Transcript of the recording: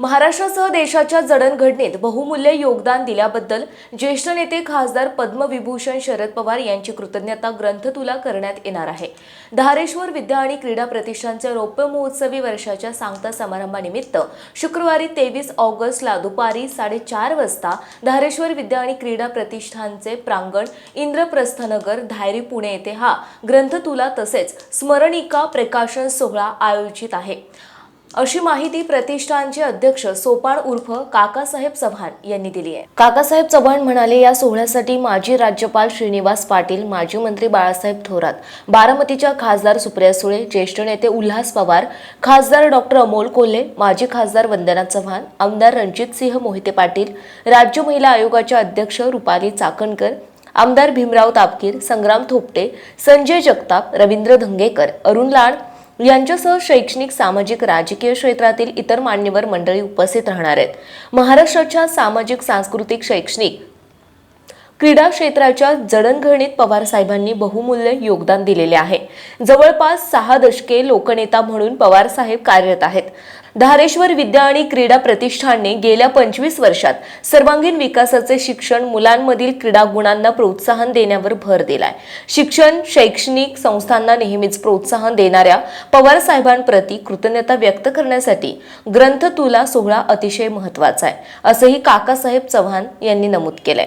महाराष्ट्रासह देशाच्या जडणघडणीत बहुमूल्य योगदान दिल्याबद्दल ज्येष्ठ नेते खासदार पद्मविभूषण शरद पवार यांची कृतज्ञता ग्रंथतुला करण्यात येणार आहे. धारेश्वर विद्या आणि क्रीडा प्रतिष्ठानच्या रौप्य महोत्सवी वर्षाच्या सांगता समारंभानिमित्त शुक्रवारी तेवीस ऑगस्टला दुपारी साडेचार वाजता धारेश्वर विद्या आणि क्रीडा प्रतिष्ठानचे प्रांगण इंद्रप्रस्थनगर धायरी पुणे येथे हा ग्रंथतुला तसेच स्मरणिका प्रकाशन सोहळा आयोजित आहे. अशी माहिती प्रतिष्ठानचे अध्यक्ष सोपान उर्फ काकासाहेब चव्हाण यांनी दिली आहे. काकासाहेब चव्हाण म्हणाले या सोहळ्यासाठी माजी राज्यपाल श्रीनिवास पाटील माजी मंत्री बाळासाहेब थोरात बारामतीच्या खासदार सुप्रिया सुळे ज्येष्ठ नेते उल्हास पवार खासदार डॉक्टर अमोल कोल्हे माजी खासदार वंदना चव्हाण आमदार रणजितसिंह मोहिते पाटील राज्य महिला आयोगाच्या अध्यक्ष रुपाली चाकणकर आमदार भीमराव तापकीर संग्राम थोपटे संजय जगताप रवींद्र धंगेकर अरुण लाड यांच्यासह शैक्षणिक सामाजिक राजकीय क्षेत्रातील इतर मान्यवर मंडळी उपस्थित राहणार आहेत. महाराष्ट्राच्या सामाजिक सांस्कृतिक शैक्षणिक क्रीडा क्षेत्राच्या जडणघडणीत पवार साहेबांनी बहुमूल्य योगदान दिलेले आहे. जवळपास सहा दशके लोकनेता म्हणून पवार साहेब कार्यरत आहेत. धारेश्वर विद्या आणि क्रीडा प्रतिष्ठानने गेल्या पंचवीस वर्षात सर्वांगीण विकासाचे शिक्षण मुलांमधील क्रीडा गुणांना प्रोत्साहन देण्यावर भर दिलाय. शिक्षण शैक्षणिक संस्थांना नेहमीच प्रोत्साहन देणाऱ्या पवार साहेबांप्रती कृतज्ञता व्यक्त करण्यासाठी ग्रंथतुला सोहळा अतिशय महत्त्वाचा आहे असंही काकासाहेब चव्हाण यांनी नमूद केलंय.